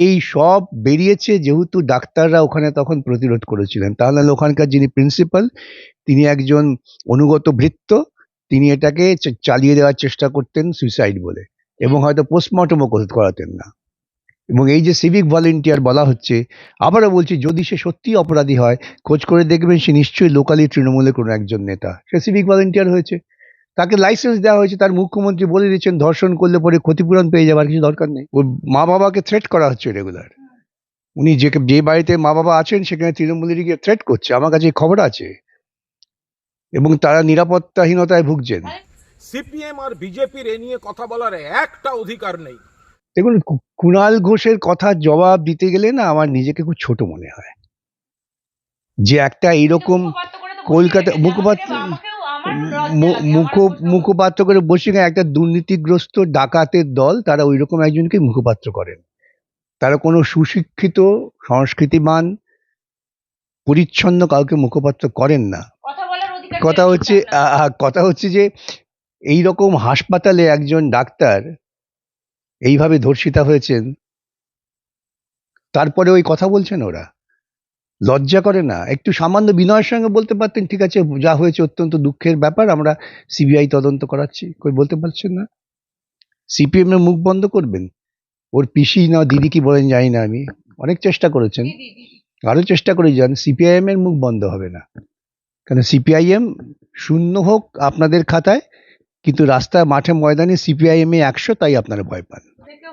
এই সব বেরিয়েছে যেহেতু ডাক্তাররা ওখানে তখন প্রতিরোধ করেছিলেন। তাহলে ওখানকার যিনি প্রিন্সিপাল তিনি একজন অনুগত ভৃত্য তিনি এটাকে চালিয়ে দেওয়ার চেষ্টা করতেন সুইসাইড বলে এবং হয়তো পোস্টমর্টমও করাতেন না। এবং এই যে সিভিক ভলেন্টিয়ার বলা হচ্ছে, আবারও বলছি, যদি সে সত্যি অপরাধী হয়, খোঁজ করে দেখবেন সে নিশ্চয়ই লোকালি তৃণমূলের কোনো একজন নেতা। সে সিভিক ভলেন্টিয়ার হয়েছে। তাকে লাইসেন্স দেওয়া হয়েছে তার মুখ্যমন্ত্রী বলে দিচ্ছেন ধর্ষণ করলে পরে ক্ষতিপূরণ পেয়ে যাবার কিছু দরকার নেই। ওর মা বাবাকে থ্রেট করা হচ্ছে রেগুলার উনি যে যে বাড়িতে মা বাবা আছেন সেখানে তৃণমূলের গিয়ে থ্রেট করছে। আমার কাছে খবর আছে। এবং তারা নিরাপত্তাহীনতায় ভুগছেন। সিপিএম আর বিজেপির এ নিয়ে কথা বলার একটা অধিকার নেই। দেখুন কুণাল ঘোষের কথার জবাব দিতে গেলে না আমার নিজেকে খুব ছোট মনে হয়। যে একটা এইরকম কলকাতা মুখপাত্র মুখ মুখপাত্র করে বসে একটা দুর্নীতিগ্রস্ত ডাকাতের দল তারা ওই রকম একজনকে মুখপাত্র করেন। তারা কোনো সুশিক্ষিত সংস্কৃতিমান পরিচ্ছন্ন কাউকে মুখপাত্র করেন না। কথা হচ্ছে কথা হচ্ছে যে এই রকম হাসপাতালে একজন ডাক্তার এইভাবে ধর্ষিতা হয়েছেন তারপরে ওই কথা বলছেন ওরা। লজ্জা করে না। একটু সামান্য বিনয়ের সঙ্গে বলতে পারতেন ঠিক আছে যা হয়েছে অত্যন্ত দুঃখের ব্যাপার আমরা সিবিআই তদন্ত করাচ্ছি। কই বলতে পারছেন না? সিপিএম এর মুখ বন্ধ করবেন? ওর পিসি না দিদি কি বলেন জানি না আমি। অনেক চেষ্টা করেছেন। আরও চেষ্টা করে যান সিপিআইএম এর মুখ বন্ধ হবে না। কেন সিপিআইএম শূন্য হোক আপনাদের খাতায় কিন্তু রাস্তায় মাঠে ময়দানে সিপিআইএম এ একশো তাই আপনারা ভয় পান।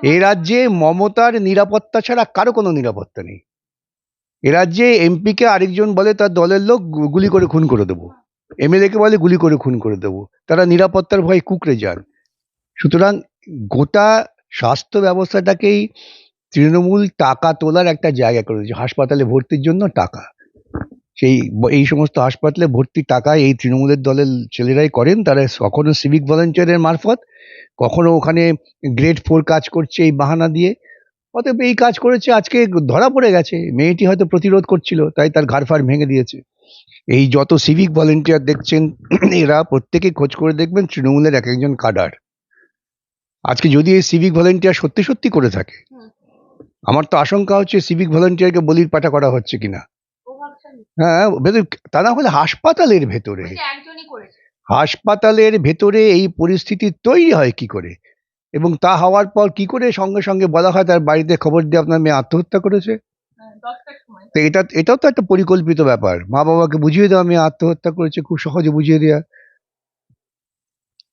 এ রাজ্যে মমতার নিরাপত্তা ছাড়া কারও কোনো নিরাপত্তা নেই। এ রাজ্যে এমপিকে আরেকজন বলে তার দলের লোক গুলি করে খুন করে দেবো। এমএলএ কে বলে গুলি করে খুন করে দেবো। তারা নিরাপত্তার ভয়ে কুকড়ে যান। সুতরাং গোটা স্বাস্থ্য ব্যবস্থাটাকেই তৃণমূল টাকা তোলার একটা জায়গা করে দিয়েছে। হাসপাতালে ভর্তির জন্য টাকা। সেই এই সমস্ত হাসপাতালে ভর্তির টাকা এই তৃণমূলের দলের ছেলেরাই করেন। তারা কখনো সিভিক ভলেন্টিয়ারের মারফত, কখনো ওখানে গ্রেড ফোর কাজ করছে এই বাহানা দিয়ে। অতএব এই কাজ করেছে আজকে ধরা পড়ে গেছে। মেয়েটি হয়তো প্রতিরোধ করছিল তাই তার ঘাড় ফাড় ভেঙে দিয়েছে। এই যত সিভিক ভলেন্টিয়ার দেখছেন এরা প্রত্যেকে খোঁজ করে দেখবেন তৃণমূলের এক একজন কাডার। আজকে যদি এই সিভিক ভলেন্টিয়ার সত্যি সত্যি করে থাকে আমার তো আশঙ্কা হচ্ছে সিভিক ভলেন্টিয়ারকে বলির পাঠা করা হচ্ছে কিনা। হ্যাঁ ভেতর তা না হলে হাসপাতালের ভেতরে। হাসপাতালের ভেতরে এই পরিস্থিতি তৈরি হয় কি করে? এবং তা হওয়ার পর কি করে সঙ্গে সঙ্গে বলা হয় তার বাড়িতে খবর দিয়ে আপনার মেয়ে আত্মহত্যা করেছে? হ্যাঁ, তো এটা এটাও তো একটা পরিকল্পিত ব্যাপার। মা বাবাকে বুঝিয়ে দেওয়া মেয়ে আত্মহত্যা করেছে খুব সহজে বুঝিয়ে দেওয়া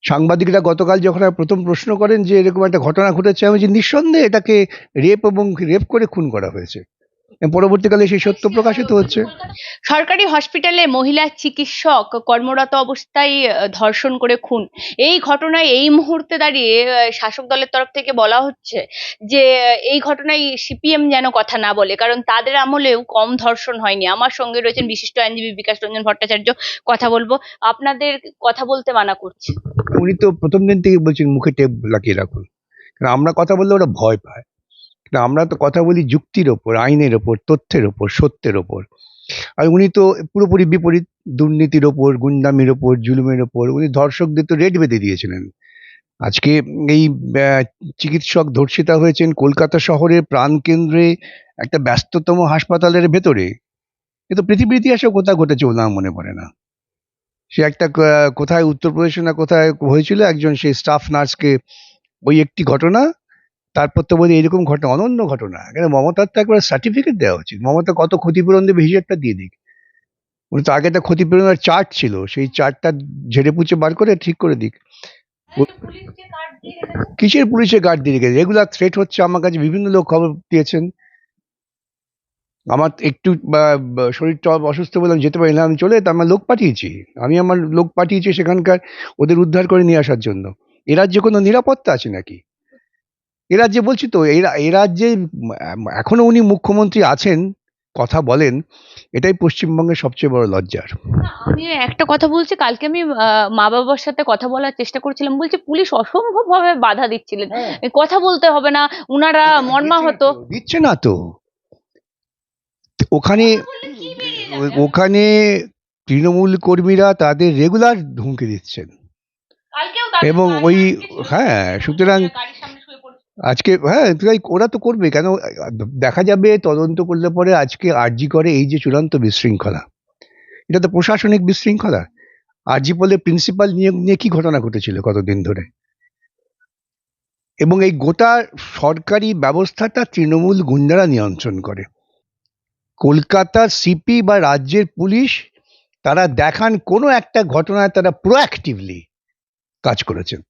সাংবাদিকরা গতকাল যখন প্রথম প্রশ্ন করেন যে এরকম একটা ঘটনা ঘটেছে আমি যে নিঃসন্দেহে এটাকে রেপ এবং রেপ করে খুন করা হয়েছে। পরবর্তীকালে সেই সত্য প্রকাশিত হচ্ছে। সরকারি হসপিটালে মহিলা চিকিৎসক কর্মরত অবস্থায় ধর্ষণ করে খুন। এই ঘটনায় এই মুহূর্তে দাঁড়িয়ে শাসক দলের তরফ থেকে বলা হচ্ছে যে এই ঘটনায় সিপিএম যেন কথা না বলে কারণ তাদের আমলেও কম ধর্ষণ হয়নি। আমার সঙ্গে রয়েছেন বিশিষ্ট আইনজীবী বিকাশ রঞ্জন ভট্টাচার্য। কথা বলব। আপনাদের কথা বলতে মানা করছে। উনি তো প্রথম দিন থেকে বলছেন মুখে টেপ লাগিয়ে রাখুন। কারণ আমরা কথা বললে ওরা ভয় পায়। কিন্তু আমরা তো কথা বলি যুক্তির ওপর, আইনের ওপর, তথ্যের ওপর, সত্যের ওপর। আর উনি তো পুরোপুরি বিপরীত, দুর্নীতির ওপর, গুন্ডামির ওপর, জুলুমের ওপর, উনি ধর্ষকদের তো রেড বেঁধে দিয়েছিলেন। আজকে এই চিকিৎসক ধর্ষিতা হয়েছেন কলকাতা শহরের প্রাণকেন্দ্রে একটা ব্যস্ততম হাসপাতালের ভেতরে। এ তো পৃথিবীর ইতিহাসে কোথাও ঘটেছে আমার মনে পড়ে না। সে একটা কোথায়, উত্তরপ্রদেশে না কোথায় হয়েছিল, একজন সেই স্টাফ নার্সকে, ওই একটি ঘটনা তারপর তো বলি এরকম ঘটনা, অনন্য ঘটনা। কেন মমতার তো একবার সার্টিফিকেট দেওয়া উচিত। মমতা কত ক্ষতিপূরণ দেবে হিসেবটা দিয়ে দিক। উনি তো আগে একটা ক্ষতিপূরণের চার্ট ছিল, সেই চার্টটা ঝেড়ে পুচে বার করে ঠিক করে দিক। কিসের পুলিশে গার্ড দিয়ে রেখেছে? রেগুলার থ্রেট হচ্ছে, আমার কাছে বিভিন্ন লোক খবর দিয়েছেন। আমার একটু শরীরটা অসুস্থ বললাম যেতে পারি না, আমি চলে আমার লোক পাঠিয়েছি। আমি আমার লোক পাঠিয়েছি সেখানকার, ওদের উদ্ধার করে নিয়ে আসার জন্য। এ রাজ্যে কোনো নিরাপত্তা আছে নাকি? এ রাজ্যে বলছি তো এ রা- এ রাজ্যে উম, এখনও উনি মুখ্যমন্ত্রী আছেন কথা বলেন এটাই পশ্চিমবঙ্গের সবচেয়ে বড় লজ্জার। আমি একটা কথা বলছি কালকে আমি মা বাবার সাথে কথা বলার চেষ্টা করছিলাম বলছে পুলিশ অসম্ভব ভাবে বাধা দিচ্ছিলেন। কথা বলতে হবে না উনারা মর্মাহত। দিচ্ছে না তো। ওখানে ওখানে তৃণমূল কর্মীরা তাদের রেগুলার হুমকি দিচ্ছেন। এবং ওই হ্যাঁ সুতরাং আজকে হ্যাঁ তাই ওরা তো করবে। কেন, দেখা যাবে, তদন্ত করলে পরে আজকে আরজি করে এই যে চূড়ান্ত বিশৃঙ্খলা। এটা তো প্রশাসনিক বিশৃঙ্খলা। আরজি বলে প্রিন্সিপাল নিয়োগ নিয়ে কি ঘটনা ঘটেছিল কতদিন ধরে? এবং এই গোটা সরকারি ব্যবস্থাটা তৃণমূল গুন্ডারা নিয়ন্ত্রণ করে। কলকাতার সিপি বা রাজ্যের পুলিশ, তারা দেখান কোনো একটা ঘটনায় তারা প্রোঅ্যাক্টিভলি কাজ করেছেন।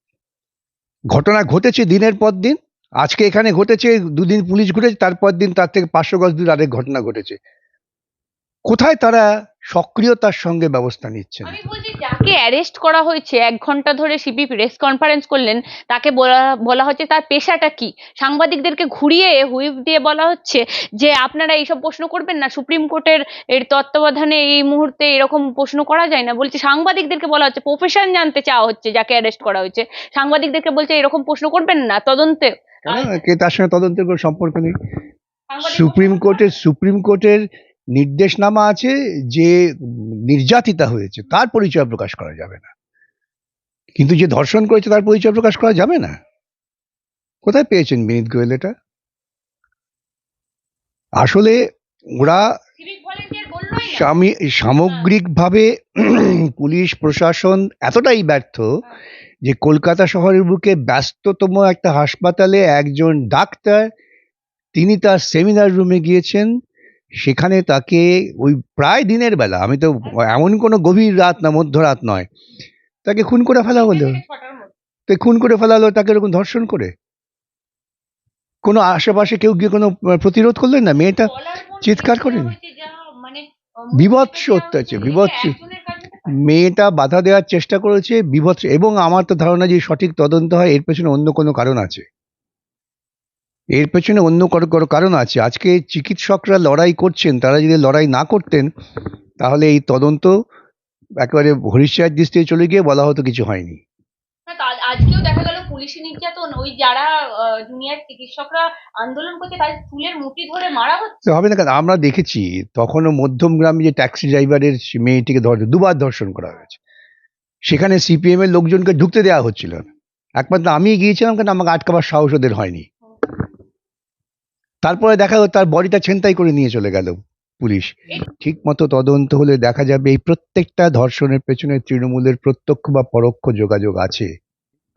ঘটনা ঘটেছে দিনের পর দিন। আজকে এখানে ঘটেছে, দুদিন পুলিশ ঘুরেছে, তারপর দিন তার থেকে পাঁচশো গজ দূরে আরেক ঘটনা ঘটেছে। কোথায় তারা সক্রিয়তার সঙ্গে ব্যবস্থা নিচ্ছেন? আমি বলছি যাকে অ্যারেস্ট করা হয়েছে এক ঘণ্টা ধরে সিপি প্রেস কনফারেন্স করলেন তাকে বলা বলা হচ্ছে তার পেশাটা কি? সাংবাদিকদেরকে ঘুরিয়ে হুইপ দিয়ে বলা হচ্ছে যে আপনারা এইসব প্রশ্ন করবেন না সুপ্রিম কোর্টের এর তত্ত্বাবধানে এই মুহূর্তে এরকম প্রশ্ন করা যায় না। বলছে সাংবাদিকদেরকে বলা হচ্ছে প্রফেশন জানতে চাওয়া হচ্ছে যাকে অ্যারেস্ট করা হয়েছে। সাংবাদিকদেরকে বলছে এরকম প্রশ্ন করবেন না তদন্তে। তার সঙ্গে তদন্তের কোনো সম্পর্ক নেই? সুপ্রিম কোর্টের সুপ্রিম কোর্টের নির্দেশনামা আছে যে নির্যাতিতা হয়েছে তার পরিচয় প্রকাশ করা যাবে না। কিন্তু যে ধর্ষণ করেছে তার পরিচয় প্রকাশ করা যাবে না। কোথায় পেয়েছেন বিনীত গোয়েল এটা? আসলে ওরা সামগ্রিকভাবে পুলিশ প্রশাসন এতটাই ব্যর্থ যে কলকাতা শহরের বুকে ব্যস্ততম একটা হাসপাতালে একজন ডাক্তার তিনি তার সেমিনার রুমে গিয়েছেন। সেখানে তাকে ওই প্রায় দিনের বেলা আমি তো এমন কোনো গভীর রাত না মধ্যরাত নয় তাকে খুন করে ফেলা হলো। তো খুন করে ফেলা হলো তাকে এরকম ধর্ষণ করে কোনো আশেপাশে কেউ গিয়ে কোনো প্রতিরোধ করলেন না মেয়েটা চিৎকার করেনি? মানে বিভৎস অত্যাচার, বিভৎস। মেয়েটা বাধা দেওয়ার চেষ্টা করেছে বিভৎস এবং আমার তো ধারণা যে সঠিক তদন্ত হয় এর পেছনে অন্য কোনো কারণ আছে এর পেছনে অন্য কোনো কারণ আছে। আজকে চিকিৎসকরা লড়াই করছেন তারা যদি লড়াই না করতেন তাহলে এই তদন্ত একেবারে হরিশ্চার দৃষ্টিতে চলে গিয়ে বলা হতো কিছু হয়নি। আজকেও দেখা গেল পুলিশি নির্যাতন ওই যারা জুনিয়র চিকিৎসকরা আন্দোলন করছে তাদের চুলের মুঠি ধরে মারা হচ্ছে। হবে না কেন? আমরা দেখেছি তখনও মধ্যম গ্রামে যে ট্যাক্সি ড্রাইভারের মেয়েটিকে ধর দুবার ধর্ষণ করা হয়েছে। সেখানে সিপিএম এর লোকজনকে ঢুকতে দেওয়া হচ্ছিল না। একমাত্র আমি গিয়েছিলাম কেন আমাকে আটকাবার সাহস ওদের হয়নি। তারপরে দেখা গেল তার বডিটা ছেনতাই করে নিয়ে চলে গেল পুলিশ। ঠিক মতো তদন্ত হলে দেখা যাবে এই প্রত্যেকটা ধর্ষণের পেছনে তৃণমূলের প্রত্যক্ষ বা পরোক্ষ যোগাযোগ আছে।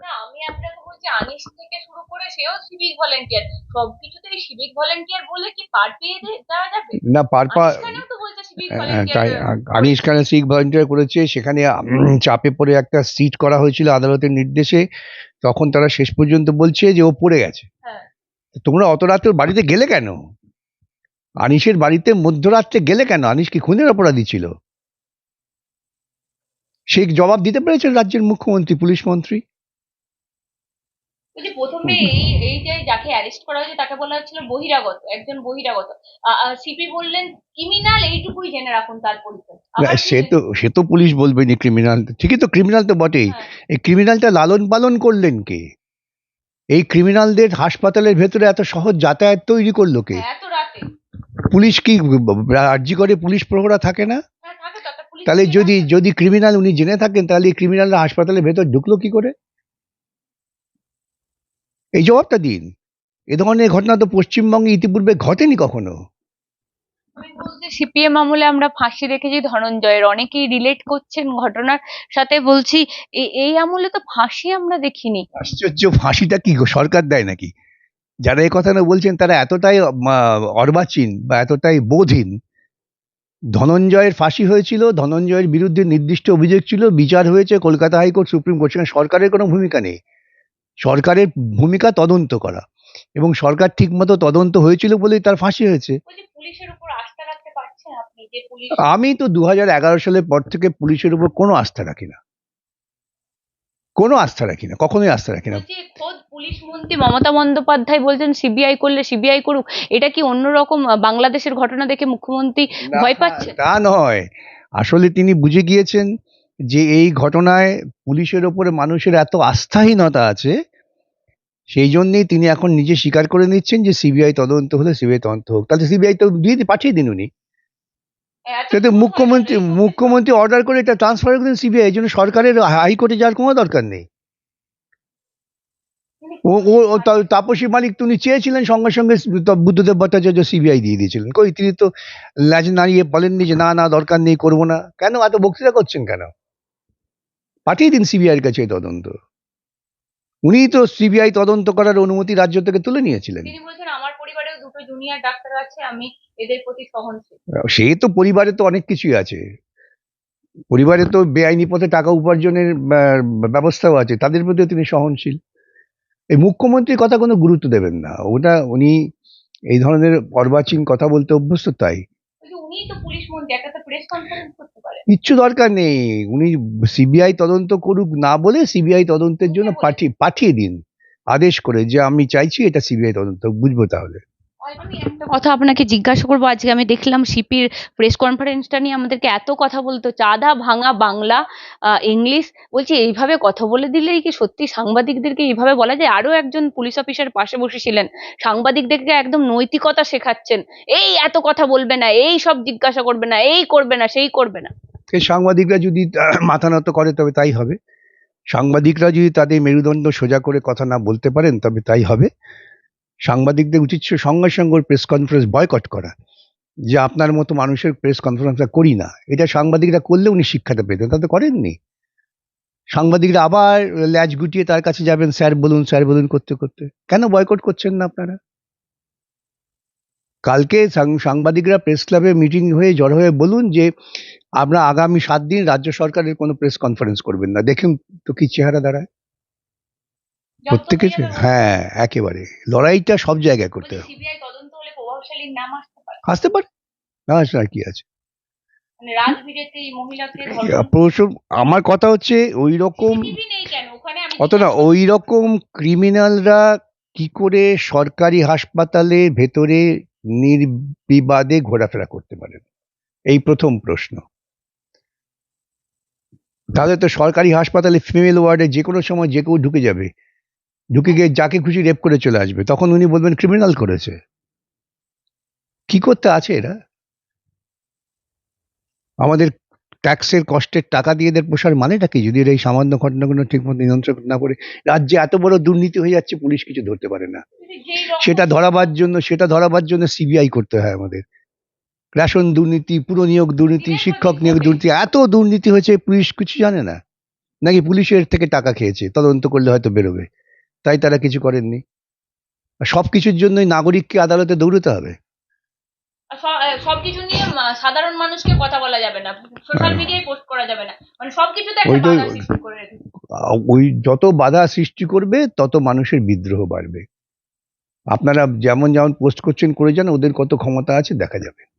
না আমি আপনাকে বলছি আনিস থেকে শুরু করে সেও সিভিক ভলেন্টিয়ার সবকিছুতেই সিভিক ভলেন্টিয়ার বলে কি পার পেয়ে যাবে? না বলছে সিভিক হ্যাঁ, তাই আনিস খানের সিখ ভলেন্টিয়ার করেছে। সেখানে চাপে পড়ে একটা সিট করা হয়েছিল আদালতের নির্দেশে। তখন তারা শেষ পর্যন্ত বলছে যে ও পড়ে গেছে। হ্যাঁ। তোমরা অত রাতে বাড়িতে গেলে কেন? আনিসের বাড়িতে মধ্যরাত্রে গেলে কেন? আনিস কি খুনের অপরাধী ছিল? সে জবাব দিতে পেরেছেন রাজ্যের মুখ্যমন্ত্রী পুলিশ মন্ত্রী। বলছি প্রথমে এই এই যে যাকে অ্যারেস্ট করা হয়েছে তাকে বলা হচ্ছিল বহিরাগত একজন বহিরাগত। সিপি বললেন ক্রিমিনাল এইটুকুই জেনে রাখুন তার পরিচয়। সে তো সে তো পুলিশ বলবেনি ক্রিমিনাল ঠিকই তো ক্রিমিনাল তো বটেই। হ্যাঁ। এই ক্রিমিনালটা লালন পালন করলেন কে? এই ক্রিমিনালদের হাসপাতালের ভেতরে এত সহজ যাতায়াত তৈরি করল কে? পুলিশ কি আর্জি করে পুলিশ প্রহরা থাকে না? হ্যাঁ, তাহলে যদি যদি ক্রিমিনাল উনি জেনে থাকেন তাহলে এই ক্রিমিনালরা হাসপাতালের ভেতর ঢুকলো কি করে? এই জবাবটা দিন। এ ধরনের ঘটনা তো পশ্চিমবঙ্গে ইতিপূর্বে ঘটেনি কখনো। আমি বলছি সিপিএম আমলে আমরা ফাঁসি দেখেছি ধনঞ্জয়ের। অনেকেই রিলেট করছেন ঘটনার সাথে। বলছি এই আমলে তো ফাঁসি আমরা দেখিনি। আশ্চর্য ফাঁসিটা কি গো, সরকার দেয় নাকি? যারা এই কথা না বলছেন তারা এতটাই অর্বাচীন বা এতটাই বোধহীন ধনঞ্জয়ের ফাঁসি হয়েছিল ধনঞ্জয়ের বিরুদ্ধে নির্দিষ্ট অভিযোগ ছিল বিচার হয়েছে কলকাতা হাইকোর্ট সুপ্রিম কোর্ট সেখানে সরকারের কোনো ভূমিকা নেই। সরকারের ভূমিকা তদন্ত করা। এবং সরকার ঠিকমতো তদন্ত হয়েছিল বলেই তার ফাঁসি হয়েছে। পুলিশের উপর আমি তো দু হাজার এগারো সালের পর থেকে পুলিশের উপর কোনো আস্থা রাখি না। কোনো আস্থা রাখি না কখনোই আস্থা রাখি না। খোদ পুলিশ মন্ত্রী মমতা বন্দ্যোপাধ্যায় বলছেন সিবিআই করলে সিবিআই করুক। এটা কি অন্যরকম বাংলাদেশের ঘটনা দেখে মুখ্যমন্ত্রী ভয় পাচ্ছে তা নয়। আসলে তিনি বুঝে গিয়েছেন যে এই ঘটনায় পুলিশের ওপরে মানুষের এত আস্থাহীনতা আছে সেই জন্যেই তিনি এখন নিজে স্বীকার করে নিচ্ছেন যে সিবিআই তদন্ত হলে সিবিআই তদন্ত হোক। তাহলে সিবিআই তো দিয়ে পাঠিয়ে দিন উনি। মুখ্যমন্ত্রী হয়ে এই মুখ্যমন্ত্রী অর্ডার করে এটা ট্রান্সফার করে দিন সিবিআই এই জন্য সরকারের হাইকোর্টে যাওয়ার কোনো দরকার নেই। ও ও ও তাপসী মালিক তুমি চেয়েছিলেন সঙ্গে সঙ্গে বুদ্ধদেব ভট্টাচার্য সিবিআই দিয়ে দিয়েছিলেন। কই তিনি তো ল্যাজ নাড়িয়ে বলেননি যে না না দরকার নেই করব না। কেন? এত বক্তৃতা করছেন কেন? পাঠিয়ে দিন সিবিআই এর কাছে তদন্ত। উনি তো সিবিআই তদন্ত করার অনুমতি রাজ্য থেকে তুলে নিয়েছিলেন তিনি বলছেন আমার পরিবারেও দুটো জুনিয়র ডাক্তার আছে আমি এদের প্রতি সহনশীল। সে তো পরিবারে তো অনেক কিছুই আছে। পরিবারে তো বেআইনি পথে টাকা উপার্জনের ব্যবস্থাও আছে তাদের প্রতিও তিনি সহনশীল। এই মুখ্যমন্ত্রীর কথা কোনো গুরুত্ব দেবেন না। ওটা উনি এই ধরনের অর্বাচীন কথা বলতে অভ্যস্ত তাই। কিচ্ছু দরকার নেই। উনি সিবিআই তদন্ত করুক না বলে সিবিআই তদন্তের জন্য পাঠিয়ে পাঠিয়ে দিন। আদেশ করে যে আমি চাইছি এটা সিবিআই তদন্ত বুঝব তাহলে। একটা কথা আপনাকে জিজ্ঞাসা করব। আজকে আমি দেখলাম সিপির প্রেস কনফারেন্সটা নিয়ে আমাদেরকে এত কথা বলতো। চাঁদা ভাঙা বাংলা ইংলিশ বলছি, এইভাবে কথা বলে দিলেই কি সত্যি সাংবাদিকদেরকে এইভাবে বলা যায়? আরও একজন পুলিশ অফিসার পাশে বসেছিলেন। সাংবাদিকদেরকে একদম নৈতিকতা শেখাচ্ছেন। এই এত কথা বলবে না, এই সব জিজ্ঞাসা করবে না, এই করবে না, সেই করবে না। এই সাংবাদিকরা যদি মাথা নত করে, তবে তাই হবে। সাংবাদিকরা যদি তাদের মেরুদণ্ড সোজা করে কথা না বলতে পারেন, তবে তাই হবে। সাংবাদিকদের উচিত ছিল সঙ্গে সঙ্গে প্রেস কনফারেন্স বয়কট করা, যে আপনার মতো মানুষের প্রেস কনফারেন্সটা করি না। এটা সাংবাদিকরা করলে উনি শিক্ষাটা পেতেন তা তো করেননি। সাংবাদিকরা আবার ল্যাজ গুটিয়ে তার কাছে যাবেন, স্যার বলুন স্যার বলুন, করতে করতে। কেন বয়কট করছেন না আপনারা? কালকে সাংবাদিকরা প্রেস ক্লাবে মিটিং হয়ে জড়ো হয়ে বলুন যে, আমরা আগামী সাত দিন রাজ্য সরকারের কোনো প্রেস কনফারেন্স করবেন না। দেখুন তো কি চেহারা দাঁড়ায়। প্রত্যেকে হ্যাঁ একেবারে। লড়াইটা সব জায়গায় করতে হবে। নাম আসতে পারে? না আসলে আর কি আছে? মানে আমার কথা হচ্ছে ওই রকম অত না ওই রকম ক্রিমিনালরা কি করে সরকারি হাসপাতালে ভেতরে নির্বিবাদে ঘোরাফেরা করতে পারেন এই প্রথম প্রশ্ন। তাহলে তো সরকারি হাসপাতালে ফিমেল ওয়ার্ডে যে কোনো সময় যে কেউ ঢুকে যাবে। ঢুকে গিয়ে যাকে খুশি রেপ করে চলে আসবে, তখন উনি বলবেন ক্রিমিনাল করেছে। কি করতে আছে এরা? আমাদের ট্যাক্সের কষ্টের টাকা দিয়ে এদের পোষার মানেটা কি? যদি এরা এই সামান্য ঘটনাগুলো ঠিকমতো নিয়ন্ত্রণ না করে, রাজ্যে এত বড় দুর্নীতি হয়ে যাচ্ছে, পুলিশ কিছু ধরতে পারে না। সেটা ধরাবার জন্য, সেটা ধরাবার জন্য সিবিআই করতে হয় আমাদের। রেশন দুর্নীতি পুরো নিয়োগ দুর্নীতি, শিক্ষক নিয়োগ দুর্নীতি, এত দুর্নীতি হয়েছে, পুলিশ কিছু জানে না। নাকি পুলিশের থেকে টাকা খেয়েছে, তদন্ত করলে হয়তো বেরোবে। তাই তারা কিছু করেননি। সব কিছুর জন্যই নাগরিককে আদালতে দৌড়তে হবে। সবকিছু নিয়ে সাধারণ মানুষকে কথা বলা যাবে না। সোশ্যাল হ্যাঁ। মিডিয়ায় পোস্ট করা যাবে না। মানে সবকিছুতে একটা বাধা সৃষ্টি করে ওই যত বাধা সৃষ্টি করবে তত মানুষের বিদ্রোহ বাড়বে। আপনারা যেমন যেমন পোস্ট করছেন করে যান ওদের কত ক্ষমতা আছে দেখা যাবে।